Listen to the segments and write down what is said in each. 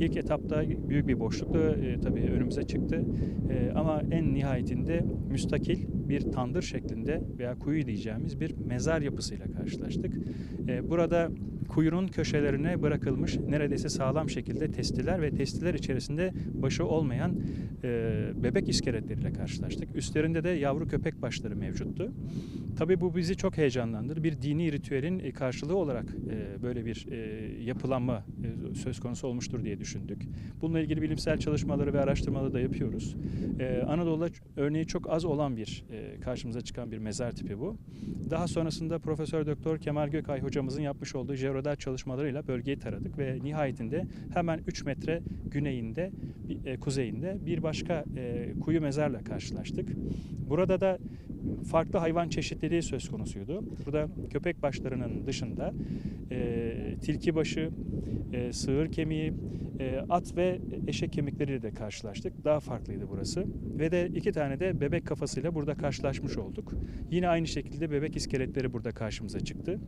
İlk etapta büyük bir boşlukla e, tabii önümüze çıktı. E, ama en nihayetinde müstakil bir tandır şeklinde veya kuyu diyeceğimiz bir mezar yapısıyla karşılaştık. E, burada kuyunun köşelerine bırakılmış neredeyse sağlam şekilde testiler ve testiler içerisinde başı olmayan e, bebek iskeletleriyle karşılaştık. Üstlerinde de yavru köpek başları mevcuttu. Tabii bu bizi çok heyecanlandırdı. Bir dini ritüelin e, karşılığı olarak e, böyle bir e, yapılanma e, söz konusu olmuştur diye düşündük. Bununla ilgili bilimsel çalışmaları ve araştırmaları da yapıyoruz. E, Anadolu'da örneği çok az olan bir e, karşımıza çıkan bir mezar tipi bu. Daha sonrasında Profesör Doktor Kemal Gökay hocamızın yapmış olduğu jeodel çalışmalarıyla bölgeyi taradık ve nihayetinde hemen 3 metre güneyinde, e, kuzeyinde bir başka e, kuyu mezarla karşılaştık. Burada da farklı hayvan çeşitliliği söz konusuydu. Burada köpek başlarının dışında e, tilki başı, sığır kemiği, at ve eşek kemikleriyle de karşılaştık. Daha farklıydı burası. Ve de iki tane de bebek kafasıyla burada karşılaşmış olduk. Yine aynı şekilde bebek iskeletleri burada karşımıza çıktı.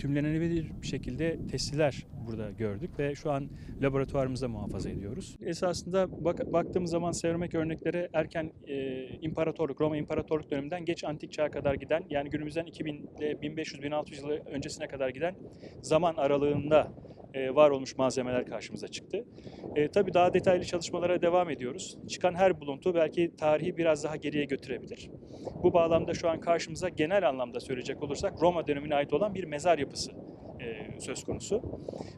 Tümlenebilir bir şekilde testiler burada gördük ve şu an laboratuvarımızda muhafaza ediyoruz. Esasında bak, baktığımız zaman seramik örnekleri erken e, imparatorluk, Roma imparatorluk döneminden geç antik çağa kadar giden yani günümüzden 2000 ile 1500-1600 yılı öncesine kadar giden zaman aralığında var olmuş malzemeler karşımıza çıktı. E, tabii daha detaylı çalışmalara devam ediyoruz. Çıkan her buluntu belki tarihi biraz daha geriye götürebilir. Bu bağlamda şu an karşımıza genel anlamda söyleyecek olursak Roma dönemine ait olan bir mezar yapısı e, söz konusu.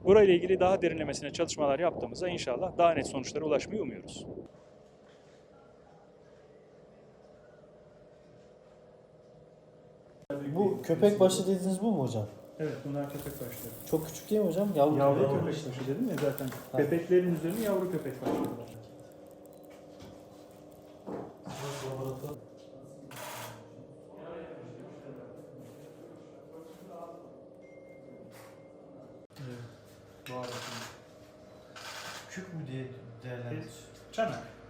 Burayla ilgili daha derinlemesine çalışmalar yaptığımızda inşallah daha net sonuçlara ulaşmayı umuyoruz. Bu köpek başı dediğiniz bu mu hocam? Evet bunlar köpek başları. Çok küçük değil mi hocam? Yavru, Yavru köpek başı dedim ya zaten. Bebeklerin üzerine yavru köpek başları var. Küçük mü diye değerlendiriyoruz. Çanak.